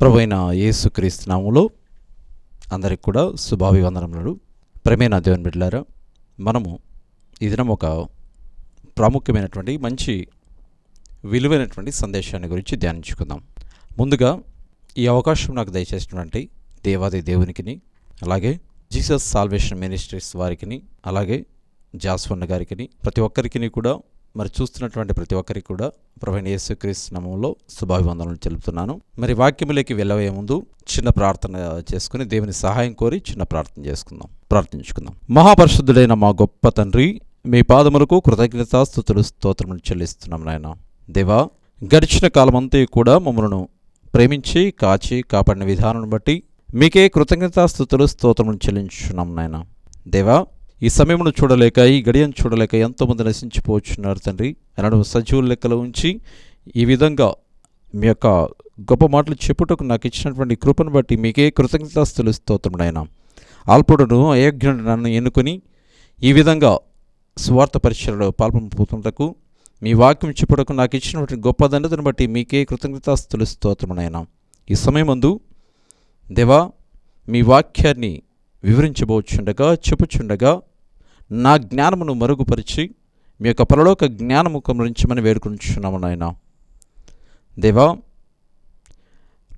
ప్రభైన యేసుక్రీస్తునాములో అందరికి కూడా శుభాభివందనములు. ప్రేమైన దేవుని బిడ్డలారా మనము ఈ దినం ఒక ప్రాముఖ్యమైనటువంటి మంచి విలువైనటువంటి సందేశాన్ని గురించి ధ్యానించుకుందాం. ముందుగా ఈ అవకాశం నాకు దయచేసినటువంటి దేవాది దేవునికిని అలాగే జీసస్ సాల్వేషన్ మినిస్ట్రీస్ వారికిని అలాగే జాస్వన్న గారికిని ప్రతి ఒక్కరికి కూడా మరి చూస్తున్నటువంటి ప్రతి ఒక్కరికి కూడా ప్రవీణ యేసుక్రీస్తు నామంలో శుభాభివందనలు తెలుపుతున్నాను మరి వాక్యములోకి వెళ్ళవే ముందు చిన్న ప్రార్థన చేసుకుని దేవుని సహాయం కోరి చిన్న ప్రార్థన చేసుకుందాం. ప్రార్థించుకుందాం. మహాపరిశుద్ధుడైన మా గొప్ప తండ్రి మీ పాదములకు కృతజ్ఞతాస్థుతులు స్తోత్రములు చెల్లిస్తున్నాం నాయన. దేవా గడిచిన కాలమంతా కూడా మమ్మలను ప్రేమించి కాచి కాపాడిన విధానం బట్టి మీకే కృతజ్ఞతాస్థుతులు స్తోత్రములు చెల్లించున్నాం నాయన. దేవా ఈ సమయమును చూడలేక ఈ గడియను చూడలేక ఎంతోమంది నశించిపోవచ్చున్నారు తండ్రి. అనడం సజీవుల లెక్కలో ఉంచి ఈ విధంగా మీ యొక్క గొప్ప మాటలు చెప్పుటకు నాకు ఇచ్చినటువంటి కృపను బట్టి మీకే కృతజ్ఞతాస్తులు స్తోత్రం ఆయన అల్పుడును అయోగ్యుడు నన్ను ఎన్నుకొని ఈ విధంగా స్వార్థ పరిచయలో పాల్పొందుటకు మీ వాక్యం చెప్పుటకు నాకు ఇచ్చినటువంటి గొప్ప దండతను బట్టి మీకే కృతజ్ఞతాస్తులు స్తోత్రం ఆయన ఈ సమయమందు దేవా మీ వాక్యాన్ని వివరించబోచుండగా చెప్పుచుండగా నా జ్ఞానమును మరుగుపరిచి మీ యొక్క పరలోక జ్ఞానము కమరించమని వేడుకుంటున్నాము నాయన. దేవా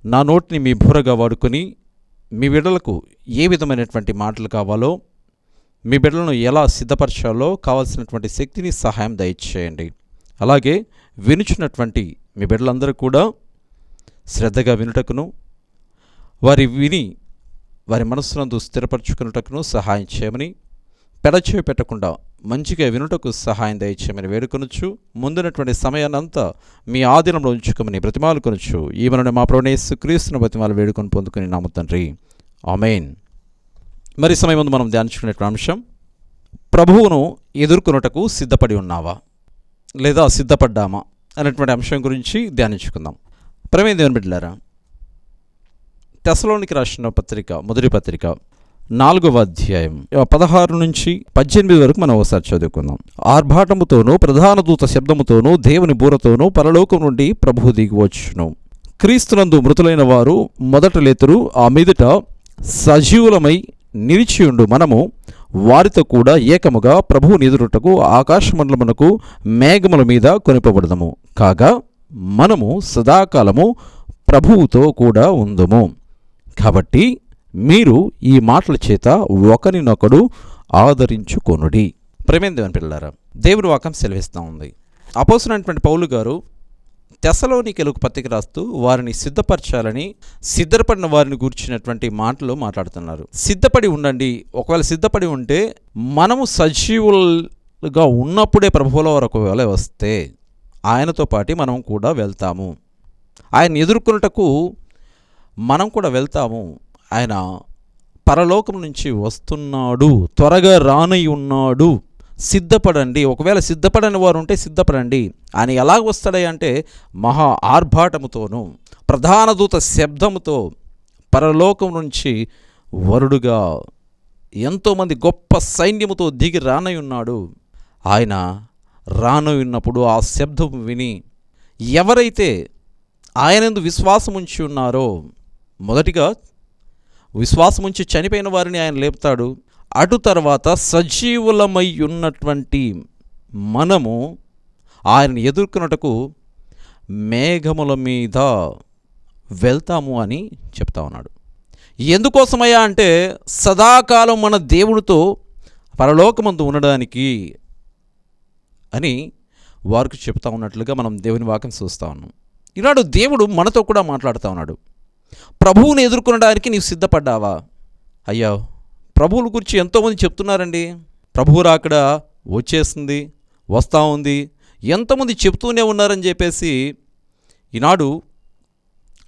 నా నోటిని మీ బుర్రగా వాడుకొని మీ బిడ్డలకు ఏ విధమైనటువంటి మాటలు కావాలో మీ బిడ్డలను ఎలా సిద్ధపరచాలో కావాల్సినటువంటి శక్తిని సహాయం దయచేయండి. అలాగే వినుచున్నటువంటి మీ బిడ్డలందరూ కూడా శ్రద్ధగా వినుటకును వారి విని వారి మనస్సునందు స్థిరపరచుకున్నటకును సహాయం చేయమని పెడచేవి పెట్టకుండా మంచిగా వినుటకు సహాయం దయచేయమని వేడుకొనొచ్చు ముందున్నటువంటి సమయాన్నంతా మీ ఆధీనంలో ఉంచుకోమని బ్రతిమాలు కొనొచ్చు ఈమెను మా ప్రవణేశు క్రీస్తుని బ్రతిమాలు వేడుకొని పొందుకుని నామ తండ్రి. ఆమెన్. మరి సమయం ముందు మనం ధ్యానించుకునేటువంటి అంశం ప్రభువును ఎదుర్కొనుటకు సిద్ధపడి ఉన్నావా లేదా సిద్ధపడ్డామా అనేటువంటి అంశం గురించి ధ్యానించుకుందాం. ప్రమేయ దేవుని బిడ్డలారా తెసలోనికి రాసిన పత్రిక మొదటి పత్రిక నాలుగవ అధ్యాయం. పదహారు నుంచి పద్దెనిమిది వరకు మనం ఒకసారి చదువుకుందాం. ఆర్భాటముతోనూ ప్రధాన దూత శబ్దముతోనూ దేవుని బూరతోనూ పరలోకం నుండి ప్రభువు దిగివచ్చును క్రీస్తునందు మృతులైన వారు మొదట లేతురు ఆ మీదట సజీవులమై నిలిచియుండు మనము వారితో కూడా ఏకముగా ప్రభువు నిదురుటకు ఆకాశమండలమునకు మేఘముల మీద కొనిపబడదము. కాగా మనము సదాకాలము ప్రభువుతో కూడా ఉందము. కాబట్టి మీరు ఈ మాటల చేత ఒకరినొకడు ఆదరించుకొనుడి. ప్రేమేందేవని పిల్లారా దేవుని వాకం సెలవిస్తూ ఉంది. అపోసినటువంటి పౌలు గారు తెసలోని కెలుగు పత్రిక రాస్తూ వారిని సిద్ధపరచాలని సిద్ధపడిన వారిని గూర్చినటువంటి మాటలు మాట్లాడుతున్నారు. సిద్ధపడి ఉండండి. ఒకవేళ సిద్ధపడి ఉంటే మనము సజీవులుగా ఉన్నప్పుడే ప్రభువుల వారు ఒకవేళ వస్తే ఆయనతో పాటు మనం కూడా వెళ్తాము. ఆయన ఎదుర్కొనుటకు మనం కూడా వెళ్తాము. ఆయన పరలోకం నుంచి వస్తున్నాడు త్వరగా రానై ఉన్నాడు. సిద్ధపడండి. ఒకవేళ సిద్ధపడని వారు ఉంటే సిద్ధపడండి. ఆయన ఎలా వస్తాడే అంటే మహా ఆర్భాటముతోనూ ప్రధాన దూత శబ్దముతో పరలోకం నుంచి వరుడుగా ఎంతోమంది గొప్ప సైన్యముతో దిగి రానై ఉన్నాడు. ఆయన రానై ఉన్నప్పుడు ఆ శబ్దం విని ఎవరైతే ఆయనందు విశ్వాసం ఉంచి ఉన్నారో మొదటిగా విశ్వాసం ఉంచి చనిపోయిన వారిని ఆయన లేపుతాడు. అటు తర్వాత సజీవులమై ఉన్నటువంటి మనము ఆయన ఎదుర్కొన్నటకు మేఘముల మీద వెళ్తాము అని చెప్తా ఉన్నాడు. ఎందుకోసమయ్యా అంటే సదాకాలం మన దేవుడితో పరలోకమందు ఉండడానికి అని వారికి చెప్తా ఉన్నట్లుగా మనం దేవుని వాక్యం చూస్తూ ఉన్నాం. ఈనాడు దేవుడు మనతో కూడా మాట్లాడుతూ ఉన్నాడు. ప్రభువుని ఎదుర్కొనడానికి నీవు సిద్ధపడ్డావా? అయ్యా ప్రభువుల గురించి ఎంతోమంది చెప్తున్నారండి. ప్రభువు రాకడ వచ్చేస్తుంది వస్తూ ఉంది. ఎంతమంది చెప్తూనే ఉన్నారని చెప్పేసి ఈనాడు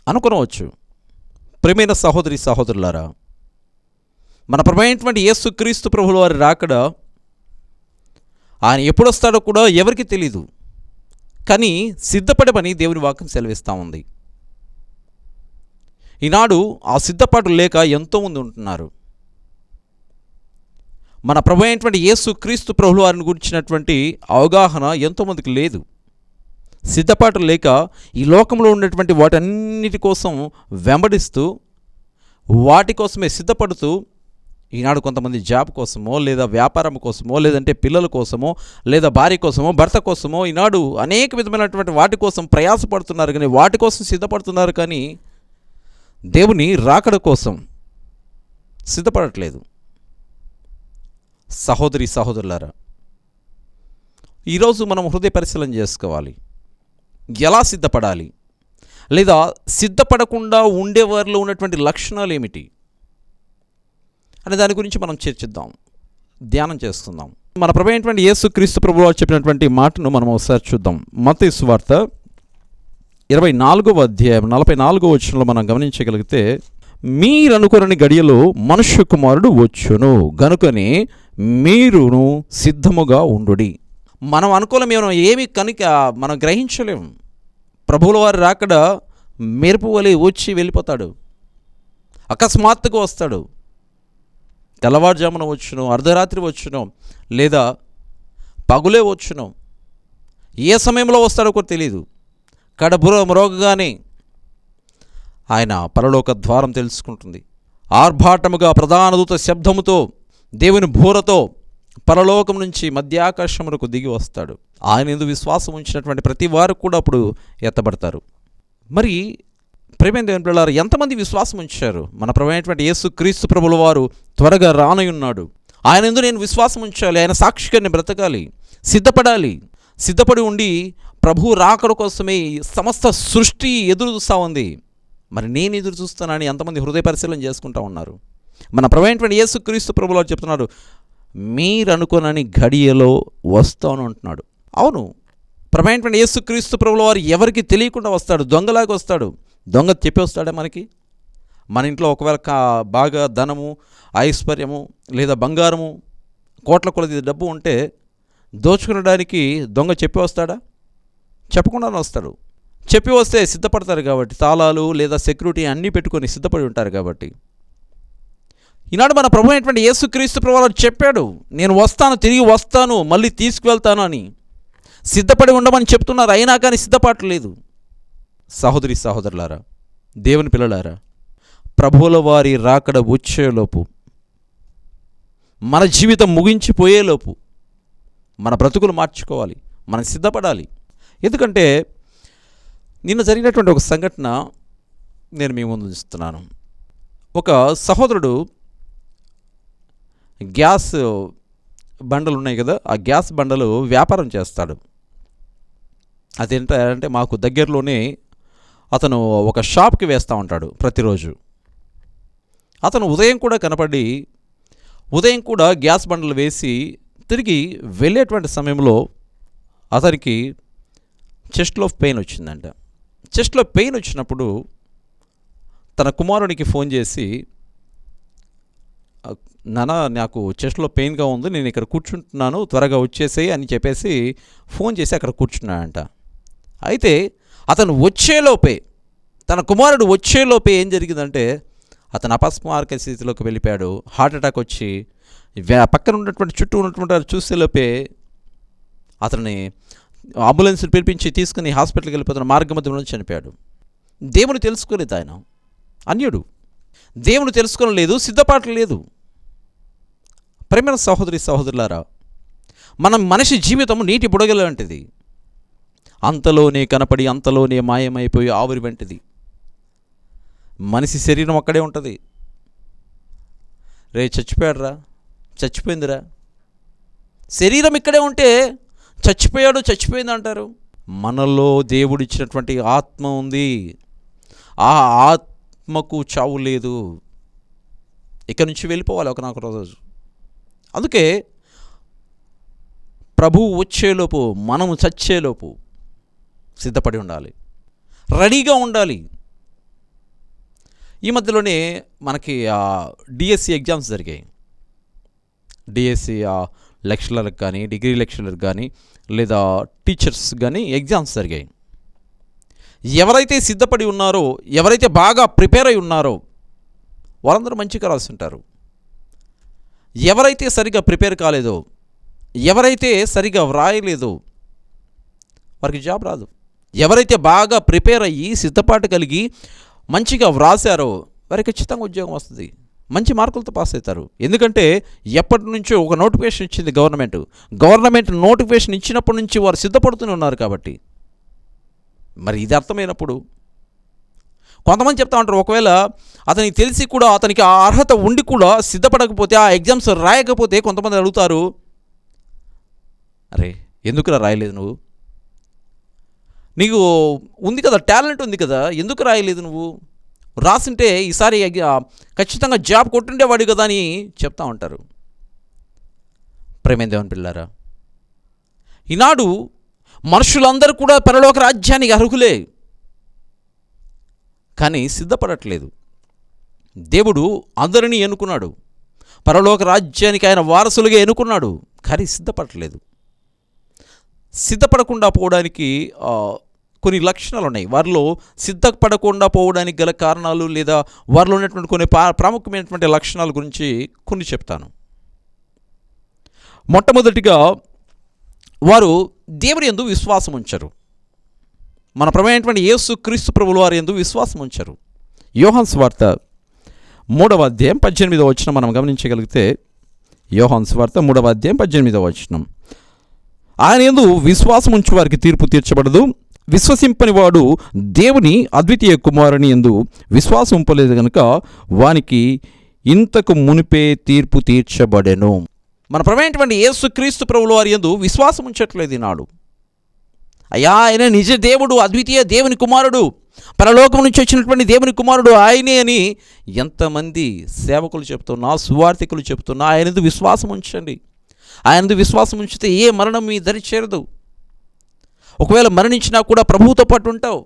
అనుకునవచ్చు. ప్రేమైన సహోదరి సహోదరులారా మన ప్రమైనటువంటి యేసు క్రీస్తు ప్రభుల వారి రాకడ ఆయన ఎప్పుడొస్తాడో కూడా ఎవరికి తెలీదు. కానీ సిద్ధపడమని దేవుని వాక్యం సెలవిస్తూ ఉంది. ఈనాడు ఆ సిద్ధపాటు లేక ఎంతోమంది ఉంటున్నారు. మన ప్రభు అయినటువంటి యేసు క్రీస్తు ప్రభుల వారిని గురించినటువంటి అవగాహన ఎంతోమందికి లేదు. సిద్ధపాటు లేక ఈ లోకంలో ఉన్నటువంటి వాటన్నిటి కోసం వెంబడిస్తూ వాటి కోసమే సిద్ధపడుతూ ఈనాడు కొంతమంది జాబ్ కోసమో లేదా వ్యాపారం కోసమో లేదంటే పిల్లల కోసమో లేదా భార్య కోసమో భర్త కోసమో ఈనాడు అనేక విధమైనటువంటి వాటి కోసం ప్రయాసపడుతున్నారు కానీ వాటి కోసం సిద్ధపడుతున్నారు కానీ దేవుని రాకడ కోసం సిద్ధపడట్లేదు. సహోదరి సహోదరులారా ఈరోజు మనం హృదయ పరిశీలన చేసుకోవాలి. ఎలా సిద్ధపడాలి? లేదా సిద్ధపడకుండా ఉండేవారిలో ఉన్నటువంటి లక్షణాలు ఏమిటి? అనే దాని గురించి మనం చర్చిద్దాం. ధ్యానం చేసుకుందాం మన ప్రభు అయినటువంటి యేసు క్రీస్తు ప్రభు చెప్పినటువంటి మాటను మనం ఒకసారి చూద్దాం. మత సువార్త ఇరవై నాలుగవ అధ్యాయం నలభై నాలుగో వచనంలో మనం గమనించగలిగితే మీరనుకునని గడియలో మనుష్య కుమారుడు వచ్చును. గనుకని మీరును సిద్ధముగా ఉండుడి. మనం అనుకూలమేమో ఏమి కనుక మనం గ్రహించలేం. ప్రభువుల వారు రాకడ మెరుపు వలె వచ్చి వెళ్ళిపోతాడు. అకస్మాత్తుగా వస్తాడు. తెల్లవారుజామున వచ్చును అర్ధరాత్రి వచ్చును లేదా పగులే వచ్చును. ఏ సమయంలో వస్తాడో కూడా తెలియదు కడబుర మ్రోగగానే ఆయన పరలోక ద్వారం తెలుసుకుంటుంది. ఆర్భాటముగా ప్రధానదూత శబ్దముతో దేవుని భూరతో పరలోకం నుంచి మధ్యాకాశమునకు దిగి వస్తాడు. ఆయన ఎందు విశ్వాసం ఉంచినటువంటి ప్రతి వారు కూడా అప్పుడు ఎత్తబడతారు. మరి ప్రేమ దేవుని పిల్లలారు ఎంతమంది విశ్వాసం ఉంచారు? మన ప్రమైనటువంటి యేసు క్రీస్తు ప్రభుల వారు త్వరగా రానయున్నాడు. ఆయన ఎందు నేను విశ్వాసం ఉంచాలి. ఆయన సాక్షిగా నేను బ్రతకాలి. సిద్ధపడాలి. సిద్ధపడి ఉండి ప్రభు రాకడ కోసమే సమస్త సృష్టి ఎదురు చూస్తూ ఉంది. మరి నేను ఎదురు చూస్తానని ఎంతమంది హృదయ పరిశీలన చేసుకుంటా ఉన్నారు? మన ప్రవైనటువంటి యేసు క్రీస్తు ప్రభులో చెప్తున్నారు మీరు అనుకోనని ఘడియలో వస్తాను అంటున్నాడు. అవును ప్రమేణమైన యేసు క్రీస్తు ప్రభుల వారు ఎవరికి తెలియకుండా వస్తాడు? దొంగలాగా వస్తాడు. దొంగ చెప్పి వస్తాడా మనకి? మన ఇంట్లో ఒకవేళ కా బాగా ధనము ఐశ్వర్యము లేదా బంగారము కోట్ల కొలది డబ్బు ఉంటే దోచుకునడానికి దొంగ చెప్పి వస్తాడా? చెప్పకుండానే వస్తాడు చెప్పి వస్తే సిద్ధపడతారు కాబట్టి తాళాలు లేదా సెక్యూరిటీ అన్నీ పెట్టుకొని సిద్ధపడి ఉంటారు కాబట్టి. ఈనాడు మన ప్రభు అయినటువంటి యేసుక్రీస్తు ప్రభు చెప్పాడు నేను వస్తాను తిరిగి వస్తాను మళ్ళీ తీసుకువెళ్తాను అని. సిద్ధపడి ఉండమని చెప్తున్నారు అయినా కానీ సిద్ధపడలేదు సహోదరి సహోదరులారా దేవుని పిల్లలారా ప్రభువుల వారి రాకడ వచ్చేలోపు మన జీవితం ముగించిపోయేలోపు మన బ్రతుకులు మార్చుకోవాలి మనం సిద్ధపడాలి. ఎందుకంటే నిన్న జరిగినటువంటి ఒక సంఘటన నేను మీ ముందు ఉంచుతున్నాను. ఒక సహోదరుడు గ్యాస్ బండలు ఉన్నాయి కదా ఆ గ్యాస్ బండలు వ్యాపారం చేస్తాడు. అదేంటంటే మాకు దగ్గరలోనే అతను ఒక షాప్కి వేస్తూ ఉంటాడు ప్రతిరోజు. అతను ఉదయం కూడా కనపడి ఉదయం కూడా గ్యాస్ బండలు వేసి తిరిగి వెళ్ళేటువంటి సమయంలో అతనికి చెస్ట్లో పెయిన్ వచ్చిందంట. చెస్ట్లో పెయిన్ వచ్చినప్పుడు తన కుమారునికి ఫోన్ చేసి నాన్న నాకు చెస్ట్లో పెయిన్గా ఉంది నేను ఇక్కడ కూర్చుంటున్నాను త్వరగా వచ్చేసేయి అని చెప్పేసి ఫోన్ చేసి అక్కడ కూర్చున్నాడంట. అయితే అతను వచ్చేలోపే తన కుమారుడు వచ్చేలోపే ఏం జరిగిందంటే అతను అపస్మారక స్థితిలోకి వెళ్ళిపోయాడు. హార్ట్ అటాక్ వచ్చి పక్కన ఉన్నటువంటి చుట్టూ ఉన్నటువంటి చూసేలోపే అతని అంబులెన్స్ని పిలిపించి తీసుకుని హాస్పిటల్కి వెళ్ళిపోతున్న మార్గ మధ్యలో చనిపోయాడు. దేవుని తెలుసుకోలేదు ఆయన. అన్యుడు. దేవుని తెలుసుకోలేదు సిద్ధపాట్లు లేదు. ప్రేమ సహోదరి సహోదరులారా మనం మనిషి జీవితం నీటి బుడగల వంటిది అంతలోనే కనపడి అంతలోనే మాయమైపోయి ఆవిరి వంటిది. మనిషి శరీరం అక్కడే ఉంటుంది. రే చచ్చిపోయాడురా చచ్చిపోయిందిరా. శరీరం ఇక్కడే ఉంటే చచ్చిపోయాడు చచ్చిపోయింది అంటారు మనలో దేవుడిచ్చినటువంటి ఆత్మ ఉంది. ఆ ఆత్మకు చావు లేదు. ఇక్కడి నుంచి వెళ్ళిపోవాలి ఒకనొక రోజు. అందుకే ప్రభువు వచ్చేలోపు మనము చచ్చేలోపు సిద్ధపడి ఉండాలి. రెడీగా ఉండాలి. ఈ మధ్యలోనే మనకి డిఎస్సి ఎగ్జామ్స్ జరిగాయి. డిఎస్సి లెక్చరర్కి కానీ డిగ్రీ లెక్చరర్ కానీ లేదా టీచర్స్ కానీ ఎగ్జామ్స్ జరిగాయి. ఎవరైతే సిద్ధపడి ఉన్నారో ఎవరైతే బాగా ప్రిపేర్ అయి ఉన్నారో వాళ్ళందరూ మంచిగా రాస్తుంటారు ఉంటారు ఎవరైతే సరిగా ప్రిపేర్ కాలేదో ఎవరైతే సరిగా వ్రాయలేదో వారికి జాబ్ రాదు. ఎవరైతే బాగా ప్రిపేర్ అయ్యి సిద్ధపాటు కలిగి మంచిగా వ్రాసారో వారికి ఖచ్చితంగా ఉద్యోగం వస్తుంది. మంచి మార్కులతో పాస్ అవుతారు. ఎందుకంటే ఎప్పటి నుంచో ఒక నోటిఫికేషన్ ఇచ్చింది గవర్నమెంట్. గవర్నమెంట్ నోటిఫికేషన్ ఇచ్చినప్పటి నుంచి వారు సిద్ధపడుతూనే ఉన్నారు కాబట్టి. మరి ఇది అర్థమైనప్పుడు కొంతమంది చెప్తా ఉంటారు ఒకవేళ అతనికి తెలిసి కూడా అతనికి ఆ అర్హత ఉండి కూడా సిద్ధపడకపోతే ఆ ఎగ్జామ్స్ రాయకపోతే కొంతమంది అడుగుతారు అరే ఎందుకురా రాయలేదు నువ్వు? నీకు ఉంది కదా టాలెంట్ ఉంది కదా ఎందుకు రాయలేదు నువ్వు? రాసింటే ఈసారి ఖచ్చితంగా జాబ్ కొట్టుండేవాడు కదా అని చెప్తా ఉంటారు. ప్రేమేందేవన్ పిల్లారా? ఈనాడు మనుషులందరూ కూడా పరలోక రాజ్యానికి అర్హులే. కానీ సిద్ధపడట్లేదు. దేవుడు అందరినీ ఎన్నుకున్నాడు. పరలోక రాజ్యానికి ఆయన వారసులుగా ఎన్నుకున్నాడు. కానీ సిద్ధపడట్లేదు. సిద్ధపడకుండా పోవడానికి కొన్ని లక్షణాలు ఉన్నాయి. వారిలో సిద్ధపడకుండా పోవడానికి గల కారణాలు లేదా వారిలో ఉన్నటువంటి కొన్ని ప్రాముఖ్యమైనటువంటి లక్షణాల గురించి కొన్ని చెప్తాను. మొట్టమొదటిగా వారు దేవుని ఎందు విశ్వాసం ఉంచరు. మన ప్రమైనటువంటి యేసు క్రీస్తు ప్రభుల వారి ఎందు విశ్వాసం ఉంచరు. యోహాన్ వార్త మూడవ అధ్యాయం పద్దెనిమిదవ వచనం మనం గమనించగలిగితే యోహాన్ వార్త మూడవ అధ్యాయం పద్దెనిమిదవ వచనం. ఆయన ఎందు విశ్వాసం ఉంచు వారికి తీర్పు తీర్చబడదు. విశ్వసింపని వాడు దేవుని అద్వితీయ కుమారుని ఎందు విశ్వాసం ఉంపలేదు గనుక వానికి ఇంతకు మునిపే తీర్పు తీర్చబడెను. మన ప్రమైనటువంటి యేసుక్రీస్తు ప్రభుల వారి ఎందు విశ్వాసం ఉంచట్లేదు ఈనాడు. అయ్యా ఆయన నిజ దేవుడు అద్వితీయ దేవుని కుమారుడు పరలోకం నుంచి వచ్చినటువంటి దేవుని కుమారుడు ఆయనే అని ఎంతమంది సేవకులు చెప్తున్నా సువార్థికులు చెప్తున్నా ఆయనది విశ్వాసం ఉంచండి. ఆయనది విశ్వాసం ఉంచితే ఏ మరణం మీ దరి చేరదు. ఒకవేళ మరణించినా కూడా ప్రభువుతో పాటు ఉంటావు.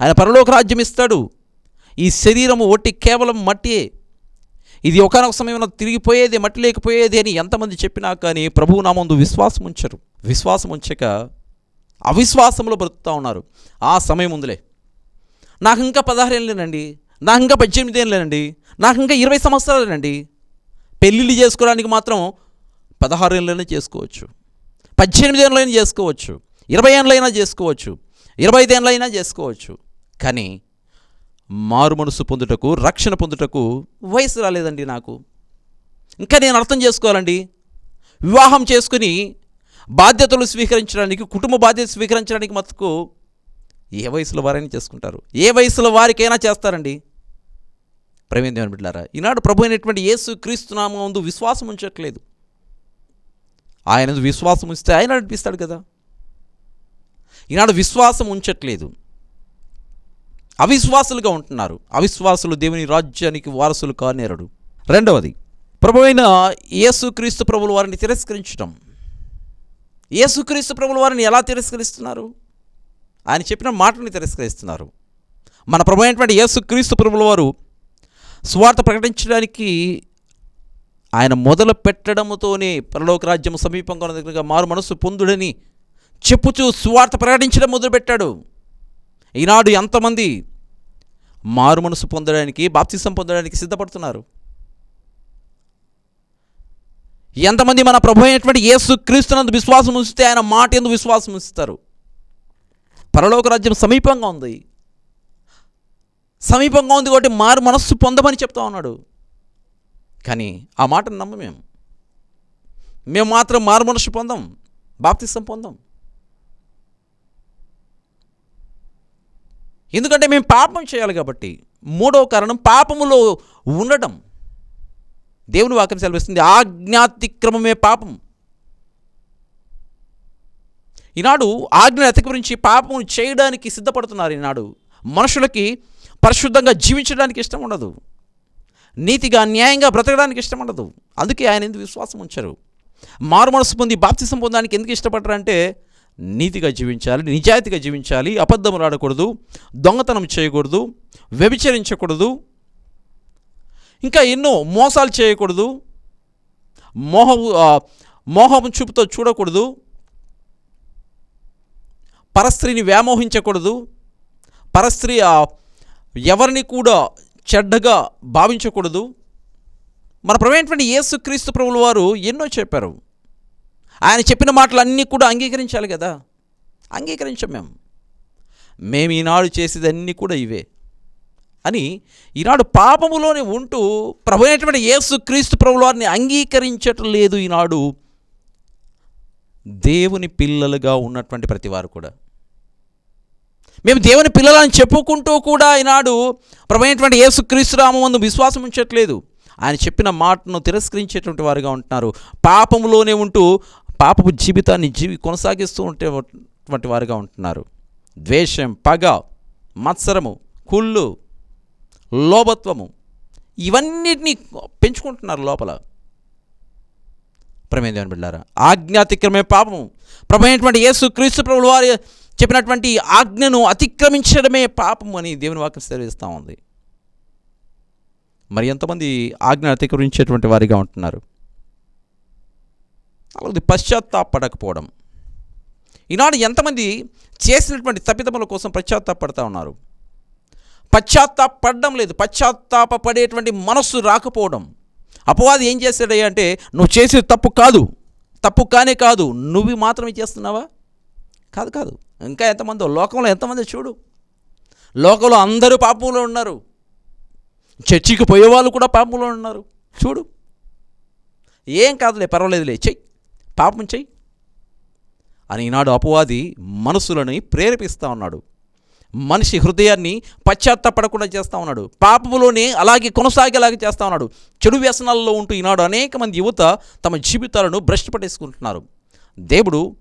ఆయన పరలోక రాజ్యం ఇస్తాడు. ఈ శరీరము ఒట్టి కేవలం మట్టియే. ఇది ఒకనొక సమయంలో తిరిగిపోయేది మట్టి లేకపోయేది అని ఎంతమంది చెప్పినా కానీ ప్రభువు నా ముందు విశ్వాసం ఉంచరు. విశ్వాసం ఉంచక అవిశ్వాసంలో బ్రతుకుతూ ఉన్నారు. ఆ సమయం ఉందిలే. నాకు ఇంకా పదహారు ఏళ్ళేనండి నాకు ఇంకా పద్దెనిమిది ఏళ్ళేనండి నాకు ఇంకా ఇరవై సంవత్సరాలేనండి పెళ్ళిళ్ళు చేసుకోవడానికి మాత్రం పదహారు ఏళ్ళైనా చేసుకోవచ్చు. పద్దెనిమిది ఏళ్ళైనా చేసుకోవచ్చు. ఇరవై ఏళ్ళైనా చేసుకోవచ్చు. ఇరవై ఐదు చేసుకోవచ్చు. కానీ మారు మనసు పొందుటకు రక్షణ పొందుటకు వయసు రాలేదండి నాకు. ఇంకా నేను అర్థం చేసుకోవాలండి. వివాహం చేసుకుని బాధ్యతలు స్వీకరించడానికి కుటుంబ బాధ్యత స్వీకరించడానికి మత్తుకు ఏ వయసులో వారైనా చేసుకుంటారు. ఏ వయసులో వారికైనా చేస్తారండి. ప్రవీణ్ దేవన్ బిడ్డారా ఈనాడు ప్రభు అయినటువంటి యేసు క్రీస్తు నామం ముందు విశ్వాసం ఉంచట్లేదు. ఆయన విశ్వాసం ఉంచితే ఆయన నడిపిస్తాడు కదా. ఈనాడు విశ్వాసం ఉంచట్లేదు. అవిశ్వాసులుగా ఉంటున్నారు. అవిశ్వాసులు దేవుని రాజ్యానికి వారసులు కానేరడు. రెండవది ప్రభువైన యేసుక్రీస్తు ప్రభుల వారిని తిరస్కరించడం యేసుక్రీస్తు ప్రభుల వారిని ఎలా తిరస్కరిస్తున్నారు? ఆయన చెప్పిన మాటని తిరస్కరిస్తున్నారు. మన ప్రభు అయినటువంటి యేసుక్రీస్తు ప్రభుల వారు స్వార్థ ప్రకటించడానికి ఆయన మొదలు పెట్టడముతోనే పరలోక రాజ్యం సమీపంగా ఉన్న దగ్గరగా మారు మనసు పొందుడని చెప్పుచూ సువార్త ప్రకటించడం మొదలుపెట్టాడు. ఈనాడు ఎంతమంది మారు మనసు పొందడానికి బాప్తిసం పొందడానికి సిద్ధపడుతున్నారు? ఎంతమంది మన ప్రభు అయినటువంటి యేసు క్రీస్తునందు విశ్వాసం ఉంచితే ఆయన మాట ఎందుకు విశ్వాసం ఉంచుతారు? పరలోక రాజ్యం సమీపంగా ఉంది. సమీపంగా ఉంది కాబట్టి మారు మనస్సు పొందమని చెప్తా ఉన్నాడు. కానీ ఆ మాటను నమ్మ మేము. మేము మాత్రం మారు మనస్సు పొందాం బాప్తిసం పొందాం. ఎందుకంటే మేము పాపం చేయాలి కాబట్టి. మూడవ కారణం పాపములో ఉండటం. దేవుని వాక్యం సెలవిస్తుంది ఆజ్ఞాతిక్రమమే పాపం. ఈనాడు ఆజ్ఞ అతిక్రమించి పాపం చేయడానికి సిద్ధపడుతున్నారు ఈనాడు. మనుషులకి పరిశుద్ధంగా జీవించడానికి ఇష్టం ఉండదు. నీతిగా న్యాయంగా బ్రతకడానికి ఇష్టం ఉండదు. అందుకే ఆయన ఎందుకు విశ్వాసం ఉంచారు? మారు మనసు పొంది బాప్తిసం పొందడానికి ఎందుకు ఇష్టపడరంటే నీతిగా జీవించాలి నిజాయితీగా జీవించాలి అబద్ధములు ఆడకూడదు దొంగతనం చేయకూడదు వ్యభిచరించకూడదు ఇంకా ఎన్నో మోసాలు చేయకూడదు మోహము మోహం చూపుతో చూడకూడదు పరస్త్రీని వ్యామోహించకూడదు పరస్త్రీ ఎవరిని కూడా చెడ్డగా భావించకూడదు. మన ప్రమేటువంటి ఏసు క్రీస్తు ప్రభుల వారు ఎన్నో చెప్పారు. ఆయన చెప్పిన మాటలు అన్నీ కూడా అంగీకరించాలి కదా. అంగీకరించాం మేము మేము ఈనాడు చేసేదన్నీ కూడా ఇవే అని ఈనాడు పాపములోనే ఉంటూ ప్రభు అయినటువంటి యేసు క్రీస్తు ప్రభుల వారిని అంగీకరించటం లేదు ఈనాడు. దేవుని పిల్లలుగా ఉన్నటువంటి ప్రతి వారు కూడా. మేము దేవుని పిల్లలని చెప్పుకుంటూ కూడా ఈనాడు ప్రభు యేసు క్రీస్తు రామందు విశ్వాసం ఉంచట్లేదు. ఆయన చెప్పిన మాటను తిరస్కరించేటువంటి వారుగా ఉంటున్నారు. పాపములోనే ఉంటూ పాపపు జీవితాన్ని జీవి కొనసాగిస్తూ ఉండేటువంటి వారుగా ఉంటున్నారు. ద్వేషం పగ మత్సరము కుళ్ళు లోభత్వము ఇవన్నిటినీ పెంచుకుంటున్నారు లోపల. ప్రమేదేవని బిడ్డారా? ఆజ్ఞాతిక్రమే పాపము. ప్రభైనటువంటి యేసు క్రీస్తు ప్రభులు వారి చెప్పినటువంటి ఆజ్ఞను అతిక్రమించడమే పాపము అని దేవుని వాక్యం సెలవిస్తూ ఉంది. మరి ఎంతమంది ఆజ్ఞ అతిక్రమించేటువంటి వారిగా ఉంటున్నారు? అలాగే పశ్చాత్తాపడకపోవడం. ఈనాడు ఎంతమంది చేసినటువంటి తప్పిదముల కోసం పశ్చాత్తాపడతా ఉన్నారు. పశ్చాత్తాపడడం లేదు. పశ్చాత్తాపడేటువంటి మనస్సు రాకపోవడం. అపవాది ఏం చేస్తాడయ్యా అంటే నువ్వు చేసేది తప్పు కాదు. తప్పు కానే కాదు. నువ్వు మాత్రమే చేస్తున్నావా? కాదు కాదు. ఇంకా ఎంతమందో. లోకంలో ఎంతమంది చూడు. లోకంలో అందరూ పాపంలో ఉన్నారు. చర్చికి పోయేవాళ్ళు కూడా పాపంలో ఉన్నారు. చూడు. ఏం కాదులే పర్వాలేదులే. చెయ్యి పాపం చెయ్యి. అని ఈనాడు అపవాది మనసులని ప్రేరేపిస్తూ ఉన్నాడు. మనిషి హృదయాన్ని పశ్చాత్తపడకుండా చేస్తూ ఉన్నాడు. పాపములోనే అలాగే కొనసాగేలాగా చేస్తూ ఉన్నాడు. చెడు వ్యసనాల్లో ఉంటూ ఈనాడు అనేక మంది యువత తమ జీవితాలను భ్రష్టు పట్టేసుకుంటున్నారు. దేవుడు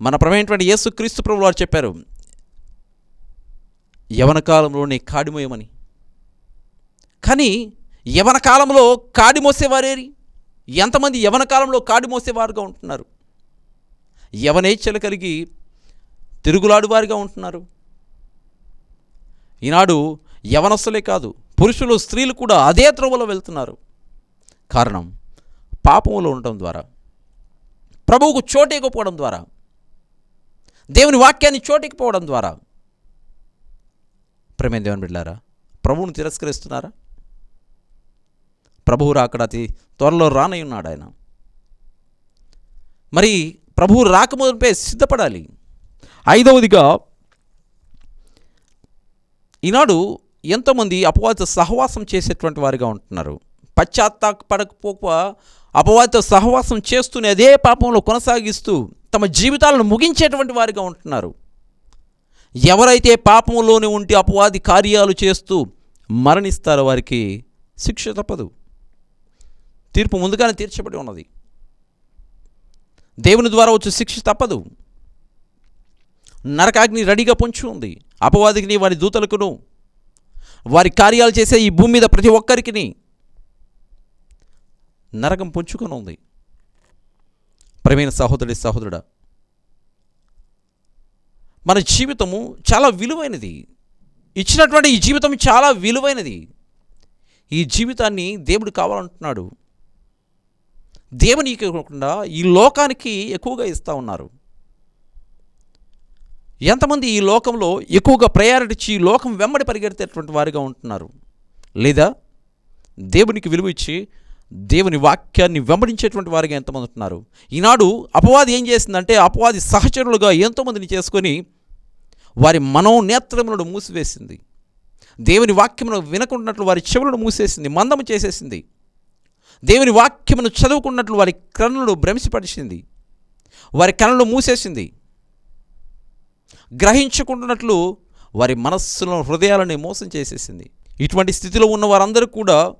మన ప్రమేటువంటి యేసు క్రీస్తు ప్రభు వారు చెప్పారు యవన కాలంలోనే కాడిమోయమని కానీ యవన కాలంలో కాడిమోసేవారేరి ఎంతమంది యవన కాలంలో కాడి మోసేవారుగా ఉంటున్నారు? యవనేచ్ఛలు కలిగి తిరుగులాడువారుగా ఉంటున్నారు? ఈనాడు యవనస్తులే కాదు పురుషులు స్త్రీలు కూడా అదే త్రోవలో వెళ్తున్నారు. కారణం పాపములో ఉండటం ద్వారా ప్రభువుకు చోటేకపోవడం ద్వారా దేవుని వాక్యాన్ని చోటికిపోవడం ద్వారా. ప్రేమే దేవుని బిడ్డారా ప్రభువును తిరస్కరిస్తున్నారా? ప్రభువు రాకడ అతి త్వరలో రానై ఉన్నాడు ఆయన. మరి ప్రభువు రాకముందే సిద్ధపడాలి. ఐదవదిగా ఈనాడు ఎంతోమంది అపవాదితో సహవాసం చేసేటువంటి వారిగా ఉంటున్నారు. పశ్చాత్తాపడకపోక అపవాదితో సహవాసం చేస్తూనే అదే పాపంలో కొనసాగిస్తూ తమ జీవితాలను ముగించేటువంటి వారిగా ఉంటున్నారు. ఎవరైతే పాపంలోనే ఉండి అపవాది కార్యాలు చేస్తూ మరణిస్తారో వారికి శిక్ష తప్పదు. తీర్పు ముందుగానే తీర్చబడి ఉన్నది. దేవుని ద్వారా వచ్చే శిక్ష తప్పదు. నరకాగ్ని రెడీగా పొంచి ఉంది. అపవాదికిని వారి దూతలకును వారి కార్యాలు చేసే ఈ భూమి మీద ప్రతి ఒక్కరికి నరకం పొంచుకొని ఉంది. ప్రవీణ సహోదరి సహోదరుడా మన జీవితము చాలా విలువైనది. ఇచ్చినటువంటి ఈ జీవితం చాలా విలువైనది. ఈ జీవితాన్ని దేవుడు కావాలంటున్నాడు. దేవునికి కాకుండా ఈ లోకానికి ఎక్కువగా ఇస్తూ ఉన్నారు. ఎంతమంది ఈ లోకంలో ఎక్కువగా ప్రయారిటీ ఇచ్చి ఈ లోకం వెంబడి పరిగెడితేటువంటి వారిగా ఉంటున్నారు? లేదా దేవునికి విలువ ఇచ్చి దేవుని వాక్యాన్ని వెంబడించేటువంటి వారిగా ఎంతమంది ఉంటున్నారు? ఈనాడు అపవాది ఏం చేసిందంటే అపవాది సహచరులుగా ఎంతోమందిని చేసుకొని వారి మనోనేత్రములను మూసివేసింది. దేవుని వాక్యమును వినకున్నట్లు వారి చెవులను మూసేసింది మందము చేసేసింది. దేవుని వాక్యమును చదువుకున్నట్లు వారి కన్నులను భ్రమిసిపరిచింది వారి కనులు మూసేసింది. గ్రహించుకుంటున్నట్లు వారి మనస్సులను హృదయాలని మోసం చేసేసింది. ఇటువంటి స్థితిలో ఉన్న వారందరూ కూడా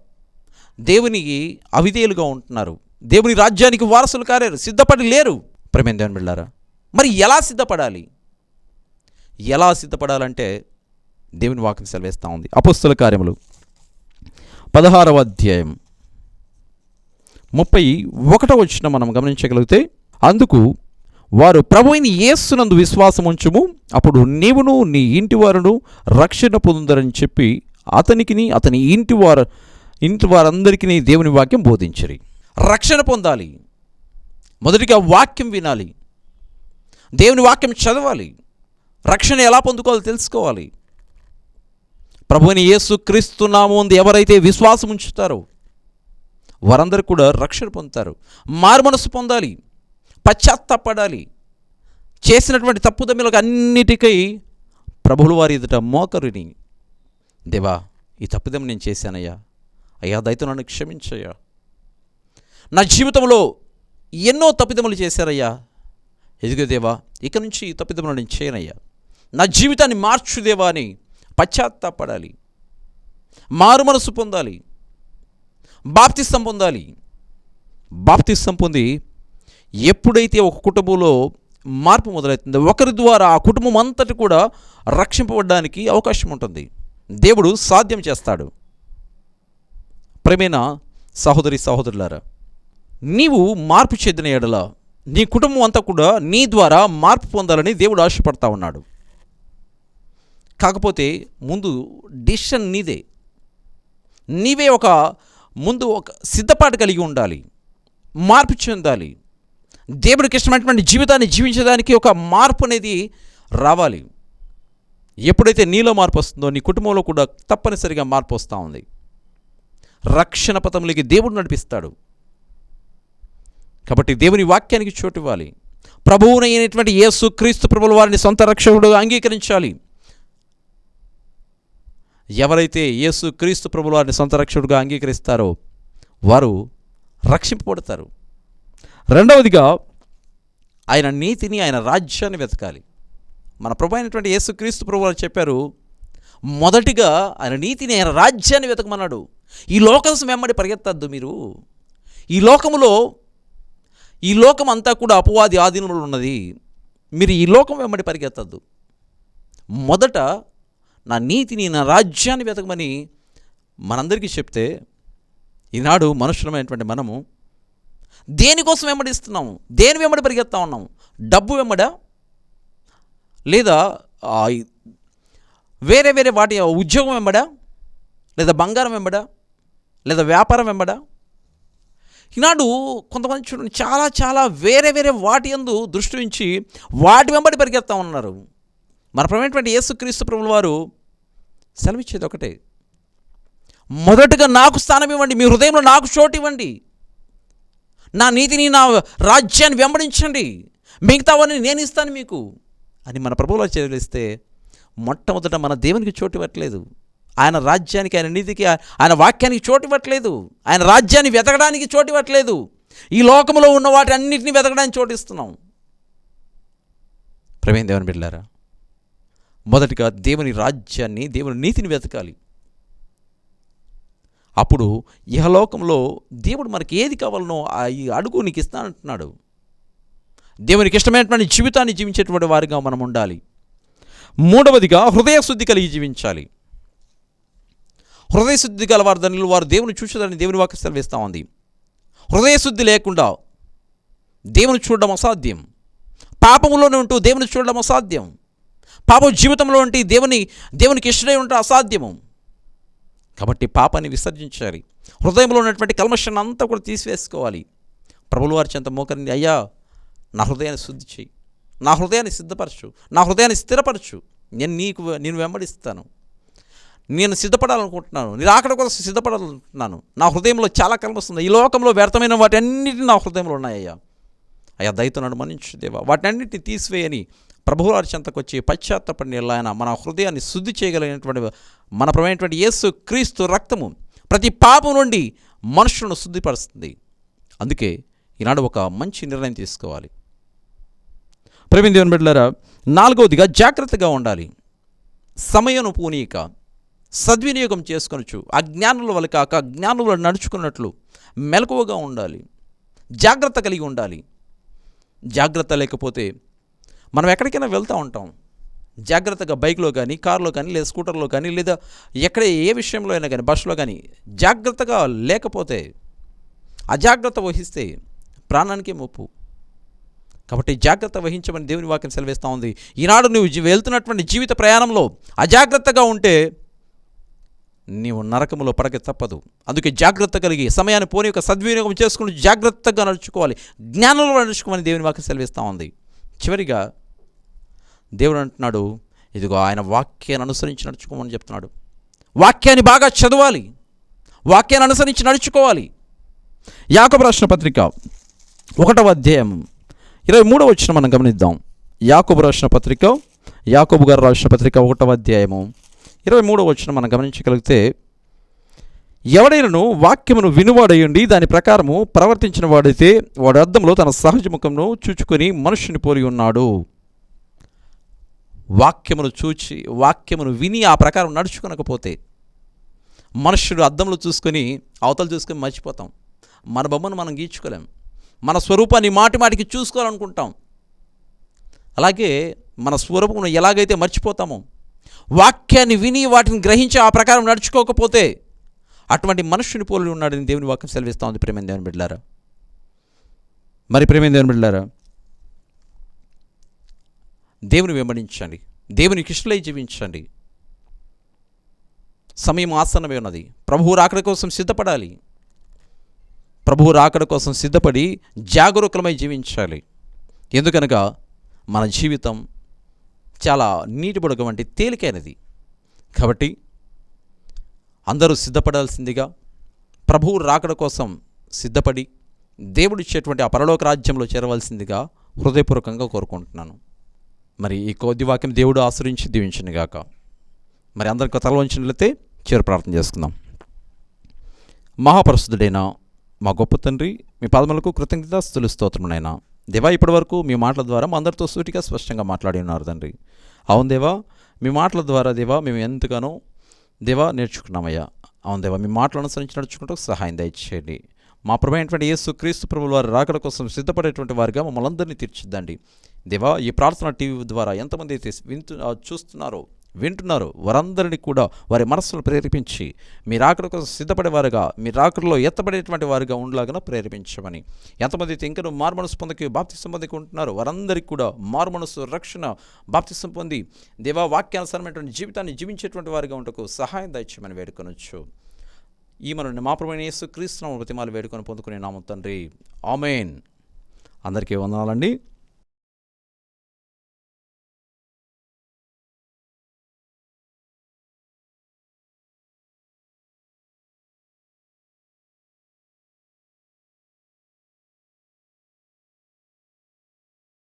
దేవునికి అవిధేయులుగా ఉంటున్నారు. దేవుని రాజ్యానికి వారసులు కాలేరు సిద్ధపడి లేరు. ప్రమేందేవన్ బిళ్ళారా? మరి ఎలా సిద్ధపడాలి? ఎలా సిద్ధపడాలంటే దేవుని వాక్యం సెలవేస్తూ ఉంది. అపుస్తుల కార్యములు పదహారవ అధ్యాయం. ముప్పై ఒకటో వచ్చిన మనం గమనించగలిగితే అందుకు వారు ప్రభువుని యేసునందు విశ్వాసం ఉంచుము అప్పుడు నీవును నీ ఇంటి వారును రక్షణ పొందుదరని చెప్పి అతనికిని అతని ఇంటి వారు ఇంటి వారందరికీ దేవుని వాక్యం బోధించరి. రక్షణ పొందాలి. మొదటిగా వాక్యం వినాలి. దేవుని వాక్యం చదవాలి. రక్షణ ఎలా పొందుకోవాలో తెలుసుకోవాలి. ప్రభుని యేసు క్రీస్తు నామందు ఎవరైతే విశ్వాసం ఉంచుతారో వారందరూ కూడా రక్షణ పొందుతారు. మారుమనసు పొందాలి. పశ్చాత్తాపడాలి. చేసినటువంటి తప్పుదమ్ములకు అన్నిటికై ప్రభులు వారి ఎదుట మోకరుని. దేవా ఈ తప్పిదం నేను చేశానయ్యా. అయ్యా దయతో నన్ను క్షమించయ్యా. నా జీవితంలో ఎన్నో తప్పిదములు చేశారయ్యా. ఎదుగు దేవా ఇక నుంచి ఈ తప్పిదములు నేను చేయనయ్యా. నా జీవితాన్ని మార్చుదేవా అని పశ్చాత్తాపడాలి. మారు మనసు పొందాలి. బాప్తిస్తం పొందాలి. బాప్తిస్తం పొంది ఎప్పుడైతే ఒక కుటుంబంలో మార్పు మొదలవుతుందో ఒకరి ద్వారా ఆ కుటుంబం అంతటి కూడా రక్షింపబడడానికి అవకాశం ఉంటుంది. దేవుడు సాధ్యం చేస్తాడు. ప్రేమైన సహోదరి సహోదరులారా నీవు మార్పు చెందిన ఎడల నీ కుటుంబం అంతా కూడా నీ ద్వారా మార్పు పొందాలని దేవుడు ఆశపడతా ఉన్నాడు. కాకపోతే ముందు డిసిషన్ నీదే. నీవే ఒక ముందు ఒక సిద్ధపాటు కలిగి ఉండాలి. మార్పు చెందాలి. దేవుడికి ఇష్టమైనటువంటి జీవితాన్ని జీవించడానికి ఒక మార్పు అనేది రావాలి. ఎప్పుడైతే నీలో మార్పు వస్తుందో నీ కుటుంబంలో కూడా తప్పనిసరిగా మార్పు వస్తూ ఉంది. రక్షణ పథంలోకి దేవుడు నడిపిస్తాడు. కాబట్టి దేవుని వాక్యానికి చోటు ఇవ్వాలి. ప్రభువునైనటువంటి యేసు క్రీస్తు ప్రభుల వారిని సొంత రక్షకుడుగా అంగీకరించాలి. ఎవరైతే యేసు క్రీస్తు ప్రభువారిని సొంత రక్షకుడుగా అంగీకరిస్తారో వారు రక్షింపబడతారు. రెండవదిగా ఆయన నీతిని ఆయన రాజ్యాన్ని వెతకాలి. మన ప్రభు అయినటువంటి యేసు క్రీస్తు ప్రభు వారు చెప్పారు మొదటిగా ఆయన నీతిని ఆయన రాజ్యాన్ని వెతకమన్నాడు. ఈ లోకం వెంబడి పరిగెత్తద్దు మీరు. ఈ లోకములో ఈ లోకం అంతా కూడా అపవాది ఆధీనంలో ఉన్నది. మీరు ఈ లోకం వెంబడి పరిగెత్తద్దు. మొదట నా నీతిని నా రాజ్యాన్ని వెతకమని మనందరికీ చెప్తే ఈనాడు మనుషులమైనటువంటి మనము దేనికోసం వెంబడిస్తున్నాము దేని వెంబడి పరిగెత్తా ఉన్నాము డబ్బు వెంబడ? లేదా వేరే వేరే వాటి ఉద్యోగం వెంబడ? లేదా బంగారం వెంబడ? లేదా వ్యాపారం వెంబడ? ఈనాడు కొంతమంది చూడండి చాలా చాలా వేరే వేరే వాటి యందు దృష్టి ఉంచి వాటి వెంబడి పరిగెత్తా ఉన్నారు. మన ప్రమైనటువంటి యేసుక్రీస్తు ప్రభుల వారు సెలవిచ్చేది ఒకటే. మొదటగా నాకు స్థానం ఇవ్వండి మీ హృదయంలో నాకు చోటు ఇవ్వండి. నా నీతిని నా రాజ్యాన్ని వెంబడించండి. మిగతావన్నీ నేను ఇస్తాను మీకు అని మన ప్రభువులో చెల్లిస్తే మొట్టమొదట మన దేవునికి చోటు ఇవ్వట్లేదు. ఆయన రాజ్యానికి ఆయన నీతికి ఆయన వాక్యానికి చోటు ఇవ్వట్లేదు. ఆయన రాజ్యాన్ని వెతకడానికి చోటు ఇవ్వట్లేదు. ఈ లోకంలో ఉన్న వాటి అన్నింటినీ వెతకడానికి చోటు ఇస్తున్నాం. ప్రవీణ్ దేవుని బిడ్డారా మొదటిగా దేవుని రాజ్యాన్ని దేవుని నీతిని వెతకాలి. అప్పుడు ఇహలోకంలో దేవుడు మనకి ఏది కావాలనో ఆ ఈ అడుగు నీకు ఇస్తానంటున్నాడు. దేవునికి ఇష్టమైనటువంటి జీవితాన్ని జీవించేటువంటి వారిగా మనం ఉండాలి. మూడవదిగా హృదయ శుద్ధి కలిగి జీవించాలి. హృదయ శుద్ధి గల వారి దానిలో వారు దేవుని చూసేదాన్ని దేవుని వాక్య సెలవిస్తూ ఉంది. హృదయ శుద్ధి లేకుండా దేవుని చూడడం అసాధ్యం. పాపములోనే ఉంటూ దేవుని చూడడం అసాధ్యం. పాప జీవితంలో ఉంటే దేవుని దేవునికి ఇష్టమై ఉంటే అసాధ్యము. కాబట్టి పాపాన్ని విసర్జించాలి. హృదయంలో ఉన్నటువంటి కల్మషన్ అంతా కూడా తీసివేసుకోవాలి. ప్రభులు వారి చెంత మోకరిని అయ్యా నా హృదయాన్ని శుద్ధి చేయి నా హృదయాన్ని సిద్ధపరచు. నా హృదయాన్ని స్థిరపరచు. నేను నీకు నేను వెంబడిస్తాను. నేను సిద్ధపడాలనుకుంటున్నాను. నేను ఆకడ కోసం సిద్ధపడాలనుకుంటున్నాను. నా హృదయంలో చాలా కలమస్తుంది ఈ లోకంలో వ్యర్థమైన వాటి అన్నిటిని నా హృదయంలో ఉన్నాయ్యా అయ్యా దయతో నన్ను మన్నించు దేవా. వాటన్నిటిని తీసివేయని ప్రభువారి చెంతకు వచ్చి పశ్చాత్తపడిన ఆయన మన హృదయాన్ని శుద్ధి చేయగలిగినటువంటి మన ప్రమైనటువంటి యేసు క్రీస్తు రక్తము ప్రతి పాపం నుండి మనుషులను శుద్ధిపరుస్తుంది. అందుకే ఈనాడు ఒక మంచి నిర్ణయం తీసుకోవాలి. ప్రవీణ్ దేవన్ బిడ్డలారా నాలుగవదిగా జాగ్రత్తగా ఉండాలి. సమయను పూనీక సద్వినియోగం చేసుకొనొచ్చు అజ్ఞానుల వల్ల కాక అజ్ఞానుల నడుచుకున్నట్లు మెలకువగా ఉండాలి. జాగ్రత్త కలిగి ఉండాలి. జాగ్రత్త లేకపోతే మనం ఎక్కడికైనా వెళ్తూ ఉంటాం. జాగ్రత్తగా బైక్లో కానీ కార్లో కానీ లేదా స్కూటర్లో కానీ లేదా ఎక్కడ ఏ విషయంలో అయినా కానీ బస్సులో కానీ జాగ్రత్తగా లేకపోతే అజాగ్రత్త వహిస్తే ప్రాణానికే ముప్పు కాబట్టి జాగ్రత్త వహించమని దేవుని వాక్యం సెలవిస్తూ ఉంది. ఈనాడు నువ్వు వెళ్తున్నటువంటి జీవిత ప్రయాణంలో అజాగ్రత్తగా ఉంటే నీవు నరకములో పడక తప్పదు. అందుకే జాగ్రత్త కలిగి సమయాన్ని పోనీ యొక్క సద్వినియోగం చేసుకుని జాగ్రత్తగా నడుచుకోవాలి. జ్ఞానంలో నడుచుకోమని దేవుని వాక్యం సెలవిస్తూ ఉంది. చివరిగా దేవుడు అంటున్నాడు ఇదిగో ఆయన వాక్యాన్ని అనుసరించి నడుచుకోమని చెప్తున్నాడు. వాక్యాన్ని బాగా చదవాలి. వాక్యాన్ని అనుసరించి నడుచుకోవాలి. యాకబ రాసిన పత్రిక ఒకటవ అధ్యాయం ఇరవై మూడవ వచ్చిన మనం గమనిద్దాం. యాకబు రాసిన పత్రిక యాకబు గారు రాసిన పత్రిక ఒకటవ అధ్యాయము ఇరవై మూడవ వచ్చిన మనం గమనించగలిగితే ఎవడైనను వాక్యమును వినువాడయ్యండి దాని ప్రకారము ప్రవర్తించిన వాడైతే వాడు అర్థంలో తన సహజముఖమును చూచుకొని మనుషుని పోలి ఉన్నాడు. వాక్యమును చూచి వాక్యమును విని ఆ ప్రకారం నడుచుకునకపోతే మనుషుడు అద్దంలో చూసుకొని అవతలు చూసుకొని మర్చిపోతాం. మన బొమ్మను మనం గీర్చుకోలేం మన స్వరూపాన్ని మాటి మాటికి చూసుకోవాలనుకుంటాం. అలాగే మన స్వరూపమును ఎలాగైతే మర్చిపోతామో వాక్యాన్ని విని వాటిని గ్రహించి ఆ ప్రకారం నడుచుకోకపోతే అటువంటి మనుషుని పోలి ఉన్నాడని దేవుని వాక్యం సెలవిస్తూ ఉంది ప్రేమ దేవుని బిడ్డారా మరి ప్రేమ దేవుని బిడ్డారా దేవుని వెంబడించండి. దేవుని కృష్ణులై జీవించండి. సమయం ఆసన్నమే ఉన్నది. ప్రభువు రాకడ కోసం సిద్ధపడాలి. ప్రభువు రాకడ కోసం సిద్ధపడి జాగరూకులమై జీవించాలి. ఎందుకనగా మన జీవితం చాలా నీటి బుడగ వంటి తేలికైనది. కాబట్టి అందరూ సిద్ధపడాల్సిందిగా ప్రభువు రాకడ కోసం సిద్ధపడి దేవుడిచ్చేటువంటి ఆ పరలోక రాజ్యంలో చేరవలసిందిగా హృదయపూర్వకంగా కోరుకుంటున్నాను. మరి ఈ కొద్ది వాక్యం దేవుడు ఆశ్రయించి దీవించను గాక. మరి అందరికి తల వంచినట్లయితే చేరు ప్రార్థన చేసుకుందాం. మహాపరిశుద్ధుడైన మా గొప్ప తండ్రి మీ పదములకు కృతజ్ఞత స్థులు స్తోత్రమునైనా దేవా ఇప్పటి వరకు మీ మాటల ద్వారా మా అందరితో సూటిగా స్పష్టంగా మాట్లాడి ఉన్నారు తండ్రి. అవును దేవా మీ మాటల ద్వారా దేవా మేము ఎంతగానో దేవా నేర్చుకున్నామయ్యా. అవును దేవా మీ మాటలు అనుసరించి నడుచుకుంటూ సహాయం దయచేయండి. మా ప్రభు అయినటువంటి యేసు క్రీస్తు ప్రభుల వారి రాకడ కోసం సిద్ధపడేటువంటి వారిగా మమ్మల్ని అందరినీ తీర్చిద్దండి. దేవా ఈ ప్రార్థన టీవీ ద్వారా ఎంతమంది అయితే వింటు చూస్తున్నారో వింటున్నారో వారందరినీ కూడా వారి మనస్సును ప్రేరేపించి మీ రాకడ కోసం సిద్ధపడేవారుగా మీ రాకడలో ఎత్తబడేటువంటి వారుగా ఉండలాగా ప్రేరేపించమని. ఎంతమంది అయితే ఇంకా మారుమనసు పొందకి బాప్తి సంబంధికి ఉంటున్నారో వారందరికీ కూడా మారుమనసు రక్షణ బాప్తి సంపొంది దేవా వాక్యానుసారమైనటువంటి జీవితాన్ని జీవించేటువంటి వారిగా ఉండకు సహాయం దయచేయమని వేడుకొనొచ్చు. ఈ మనల్ని మా ప్రభువైన యేసు క్రీస్తునామ ప్రతిమాలు వేడుకొని పొందుకునే నామం తండ్రి. ఆమెన్. అందరికీ వందనాలండి.